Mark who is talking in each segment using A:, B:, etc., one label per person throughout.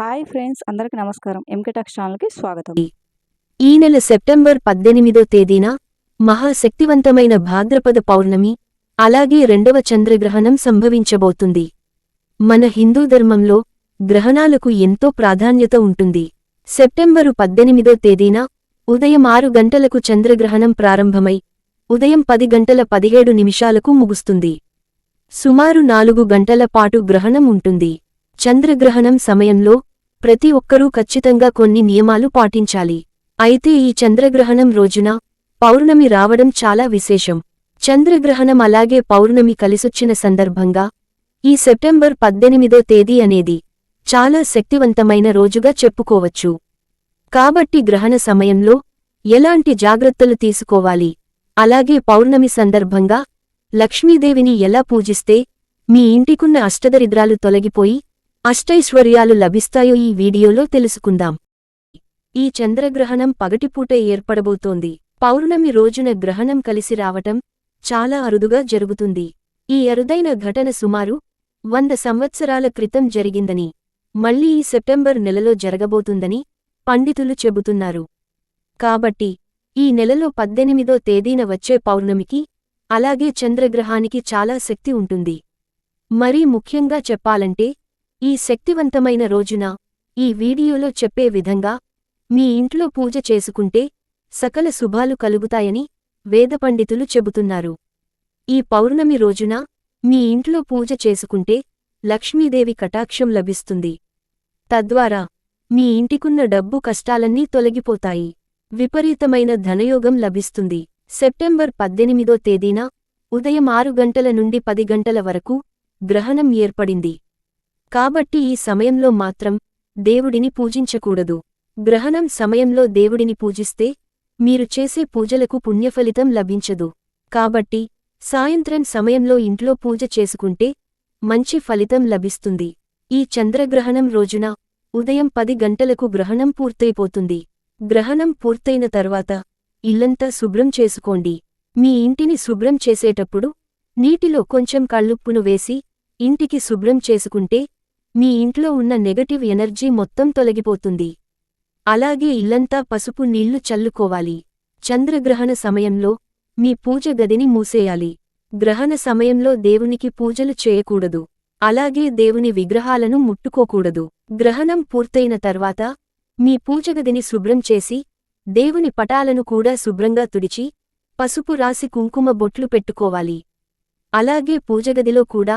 A: Hi friends అందరికి నమస్కారం. ఎంకటాక్స్ ఛానల్కి స్వాగతం.
B: ఈ నెల సెప్టెంబర్ పద్దెనిమిదో తేదీన మహాశక్తివంతమైన భాద్రపద పౌర్ణమి అలాగే రెండవ చంద్రగ్రహణం సంభవించబోతుంది. మన హిందూ ధర్మంలో గ్రహణాలకు ఎంతో ప్రాధాన్యత ఉంటుంది. సెప్టెంబరు పద్దెనిమిదో తేదీన ఉదయం ఆరు గంటలకు చంద్రగ్రహణం ప్రారంభమై ఉదయం పది గంటల పదిహేడు నిమిషాలకు ముగుస్తుంది. సుమారు నాలుగు గంటల పాటు గ్రహణం ఉంటుంది. చంద్రగ్రహణం సమయంలో ప్రతి ఒక్కరూ ఖచ్చితంగా కొన్ని నియమాలు పాటించాలి. అయితే ఈ చంద్రగ్రహణం రోజున పౌర్ణమి రావడం చాలా విశేషం. చంద్రగ్రహణం అలాగే పౌర్ణమి కలిసొచ్చిన సందర్భంగా ఈ సెప్టెంబర్ పద్దెనిమిదో తేదీ అనేది చాలా శక్తివంతమైన రోజుగా చెప్పుకోవచ్చు. కాబట్టి గ్రహణ సమయంలో ఎలాంటి జాగ్రత్తలు తీసుకోవాలి? అలాగే పౌర్ణమి సందర్భంగా లక్ష్మీదేవిని ఎలా పూజిస్తే మీ ఇంటికున్న అష్టదరిద్రాలు తొలగిపోయి అష్టైశ్వర్యాలు లభిస్తాయో ఈ వీడియోలో తెలుసుకుందాం. ఈ చంద్రగ్రహణం పగటిపూట ఏర్పడబోతోంది. పౌర్ణమి రోజున గ్రహణం కలిసి రావటం చాలా అరుదుగా జరుగుతుంది. ఈ అరుదైన ఘటన సుమారు వంద సంవత్సరాల క్రితం జరిగిందని మళ్ళీ ఈ సెప్టెంబర్ నెలలో జరగబోతుందని పండితులు చెబుతున్నారు. కాబట్టి ఈ నెలలో పద్దెనిమిదో తేదీన వచ్చే పౌర్ణమికి అలాగే చంద్రగ్రహానికి చాలా శక్తి ఉంటుంది. మరీ ముఖ్యంగా చెప్పాలంటే ఈ శక్తివంతమైన రోజున ఈ వీడియోలో చెప్పే విధంగా మీ ఇంట్లో పూజ చేసుకుంటే సకల శుభాలు కలుగుతాయని వేద పండితులు చెబుతున్నారు. ఈ పౌర్ణమి రోజున మీ ఇంట్లో పూజ చేసుకుంటే లక్ష్మీదేవి కటాక్షం లభిస్తుంది. తద్వారా మీ ఇంటికున్న డబ్బు కష్టాలన్నీ తొలగిపోతాయి. విపరీతమైన ధనయోగం లభిస్తుంది. సెప్టెంబర్ పద్దెనిమిదో తేదీన ఉదయం ఆరు గంటల నుండి పది గంటల వరకు గ్రహణం ఏర్పడింది. కాబట్టి ఈ సమయంలో మాత్రం దేవుడిని పూజించకూడదు. గ్రహణం సమయంలో దేవుడిని పూజిస్తే మీరు చేసే పూజలకు పుణ్యఫలితం లభించదు. కాబట్టి సాయంత్రం సమయంలో ఇంట్లో పూజ చేసుకుంటే మంచి ఫలితం లభిస్తుంది. ఈ చంద్రగ్రహణం రోజున ఉదయం పది గంటలకు గ్రహణం పూర్తయిపోతుంది. గ్రహణం పూర్తయిన తర్వాత ఇల్లంతా శుభ్రం చేసుకోండి. మీ ఇంటిని శుభ్రం చేసేటప్పుడు నీటిలో కొంచెం కళ్ళుప్పును వేసి ఇంటికి శుభ్రం చేసుకుంటే మీ ఇంట్లో ఉన్న నెగటివ్ ఎనర్జీ మొత్తం తొలగిపోతుంది. అలాగే ఇల్లంతా పసుపు నీళ్ళు చల్లుకోవాలి. చంద్రగ్రహణ సమయంలో మీ పూజ గదిని మూసేయాలి. గ్రహణ సమయంలో దేవునికి పూజలు చేయకూడదు. అలాగే దేవుని విగ్రహాలను ముట్టుకోకూడదు. గ్రహణం పూర్తయిన తర్వాత మీ పూజగదిని శుభ్రం చేసి దేవుని పటాలను కూడా శుభ్రంగా తుడిచి పసుపు రాసి కుంకుమ బొట్లు పెట్టుకోవాలి. అలాగే పూజగదిలో కూడా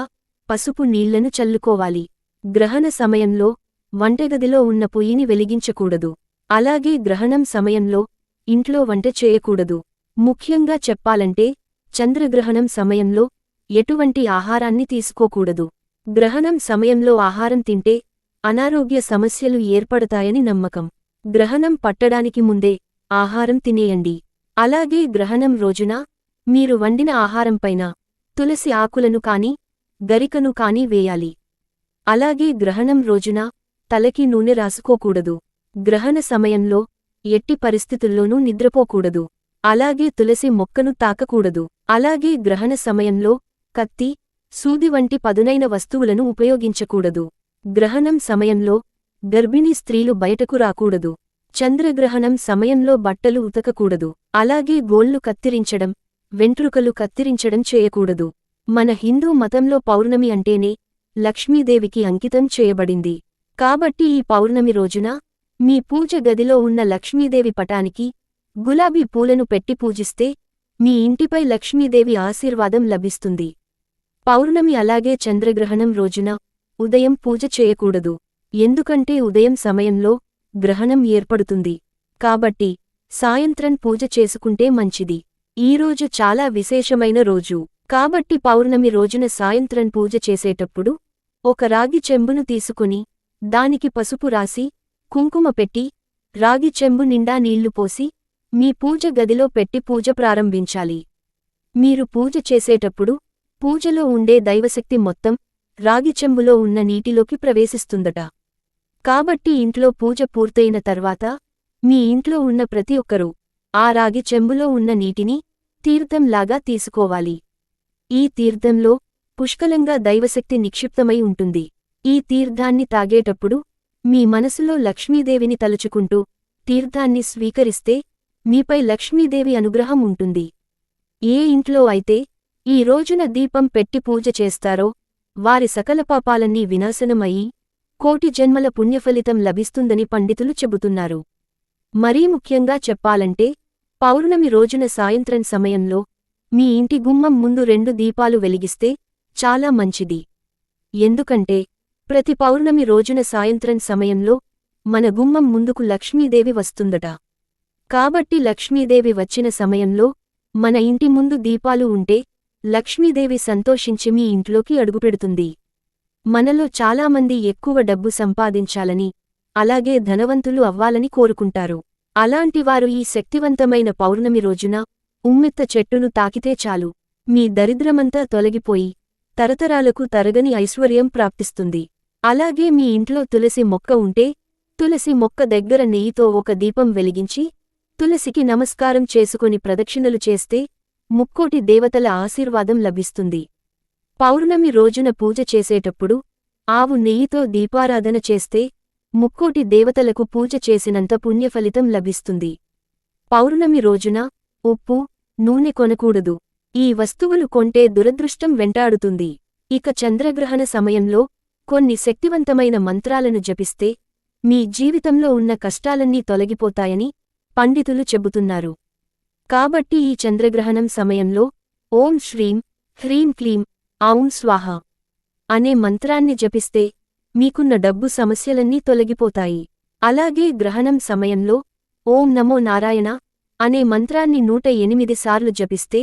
B: పసుపు నీళ్ళను చల్లుకోవాలి. గ్రహణ సమయంలో వంటగదిలో ఉన్న పొయ్యిని వెలిగించకూడదు. అలాగే గ్రహణం సమయంలో ఇంట్లో వంట చేయకూడదు. ముఖ్యంగా చెప్పాలంటే చంద్రగ్రహణం సమయంలో ఎటువంటి ఆహారాన్ని తీసుకోకూడదు. గ్రహణం సమయంలో ఆహారం తింటే అనారోగ్య సమస్యలు ఏర్పడతాయని నమ్మకం. గ్రహణం పట్టడానికి ముందే ఆహారం తినేయండి. అలాగే గ్రహణం రోజున మీరు వండిన ఆహారంపైన తులసి ఆకులను కాని గరికను కాని వేయాలి. అలాగే గ్రహణం రోజున తలకి నూనె రాసుకోకూడదు. గ్రహణ సమయంలో ఎట్టి పరిస్థితుల్లోనూ నిద్రపోకూడదు. అలాగే తులసి మొక్కను తాకకూడదు. అలాగే గ్రహణ సమయంలో కత్తి సూది వంటి పదునైన వస్తువులను ఉపయోగించకూడదు. గ్రహణం సమయంలో గర్భిణీ స్త్రీలు బయటకు రాకూడదు. చంద్రగ్రహణం సమయంలో బట్టలు ఉతకకూడదు. అలాగే గోళ్ళు కత్తిరించడం వెంట్రుకలు కత్తిరించడం చేయకూడదు. మన హిందూ మతంలో పౌర్ణమి అంటేనే లక్ష్మీదేవికి అంకితం చేయబడింది. కాబట్టి ఈ పౌర్ణమి రోజున మీ పూజ గదిలో ఉన్న లక్ష్మీదేవి పటానికి గులాబీ పూలను పెట్టి పూజిస్తే మీ ఇంటిపై లక్ష్మీదేవి ఆశీర్వాదం లభిస్తుంది. పౌర్ణమి అలాగే చంద్రగ్రహణం రోజున ఉదయం పూజ చేయకూడదు. ఎందుకంటే ఉదయం సమయంలో గ్రహణం ఏర్పడుతుంది. కాబట్టి సాయంత్రం పూజ చేసుకుంటే మంచిది. ఈరోజు చాలా విశేషమైన రోజు. కాబట్టి పౌర్ణమి రోజున సాయంత్రం పూజ చేసేటప్పుడు ఒక రాగి చెంబును తీసుకుని దానికి పసుపు రాసి కుంకుమ పెట్టి రాగి చెంబు నిండా నీళ్ళు పోసి మీ పూజ గదిలో పెట్టి పూజ ప్రారంభించాలి. మీరు పూజ చేసేటప్పుడు పూజలో ఉండే దైవశక్తి మొత్తం రాగి చెంబులో ఉన్న నీటిలోకి ప్రవేశిస్తుందట. కాబట్టి ఇంట్లో పూజ పూర్తయిన తర్వాత మీ ఇంట్లో ఉన్న ప్రతి ఒక్కరూ ఆ రాగి చెంబులో ఉన్న నీటిని తీర్థంలాగా తీసుకోవాలి. ఈ తీర్థంలో పుష్కలంగా దైవశక్తి నిక్షిప్తమై ఉంటుంది. ఈ తీర్థాన్ని తాగేటప్పుడు మీ మనసులో లక్ష్మీదేవిని తలుచుకుంటూ తీర్థాన్ని స్వీకరిస్తే మీపై లక్ష్మీదేవి అనుగ్రహం ఉంటుంది. ఏ ఇంట్లో అయితే ఈ రోజున దీపం పెట్టి పూజ చేస్తారో వారి సకల పాపాలన్నీ వినాశనమయ్యి కోటి జన్మల పుణ్యఫలితం లభిస్తుందని పండితులు చెబుతున్నారు. మరీ ముఖ్యంగా చెప్పాలంటే పౌర్ణమి రోజున సాయంత్రం సమయంలో మీ ఇంటి గుమ్మం ముందు రెండు దీపాలు వెలిగిస్తే చాలా మంచిది. ఎందుకంటే ప్రతి పౌర్ణమి రోజున సాయంత్రం సమయంలో మన గుమ్మం ముందుకు లక్ష్మీదేవి వస్తుందట. కాబట్టి లక్ష్మీదేవి వచ్చిన సమయంలో మన ఇంటి ముందు దీపాలు ఉంటే లక్ష్మీదేవి సంతోషించి మీ ఇంట్లోకి అడుగుపెడుతుంది. మనలో చాలామంది ఎక్కువ డబ్బు సంపాదించాలని అలాగే ధనవంతులు అవ్వాలని కోరుకుంటారు. అలాంటివారు ఈ శక్తివంతమైన పౌర్ణమి రోజున ఉమ్మెత్త చెట్టును తాకితే చాలు. మీ దరిద్రమంతా తొలగిపోయి తరతరాలకు తరగని ఐశ్వర్యం ప్రాప్తిస్తుంది. అలాగే మీ ఇంట్లో తులసి మొక్క ఉంటే తులసి మొక్క దగ్గర నెయ్యితో ఒక దీపం వెలిగించి తులసికి నమస్కారం చేసుకుని ప్రదక్షిణలు చేస్తే ముక్కోటి దేవతల ఆశీర్వాదం లభిస్తుంది. పౌర్ణమి రోజున పూజ చేసేటప్పుడు ఆవు నెయ్యితో దీపారాధన చేస్తే ముక్కోటి దేవతలకు పూజ చేసినంత పుణ్యఫలితం లభిస్తుంది. పౌర్ణమి రోజున ఉప్పు నూనె కొనకూడదు. ఈ వస్తువులు కొంటే దురదృష్టం వెంటాడుతుంది. ఇక చంద్రగ్రహణ సమయంలో కొన్ని శక్తివంతమైన మంత్రాలను జపిస్తే మీ జీవితంలో ఉన్న కష్టాలన్నీ తొలగిపోతాయని పండితులు చెబుతున్నారు. కాబట్టి ఈ చంద్రగ్రహణం సమయంలో ఓం శ్రీం హ్రీం క్లీం ఔం స్వాహ అనే మంత్రాన్ని జపిస్తే మీకున్న డబ్బు సమస్యలన్నీ తొలగిపోతాయి. అలాగే గ్రహణం సమయంలో ఓం నమో నారాయణ అనే మంత్రాన్ని నూట ఎనిమిది సార్లు జపిస్తే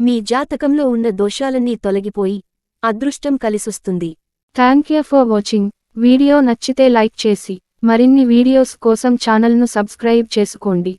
B: మీ జాతకంలో ఉన్న దోషాలన్నీ తొలగిపోయి అదృష్టం కలిసొస్తుంది.
C: Thank you for watching video నచ్చితే లైక్ చేసి మరిన్ని వీడియోస్ కోసం ఛానల్ను సబ్స్క్రైబ్ చేసుకోండి.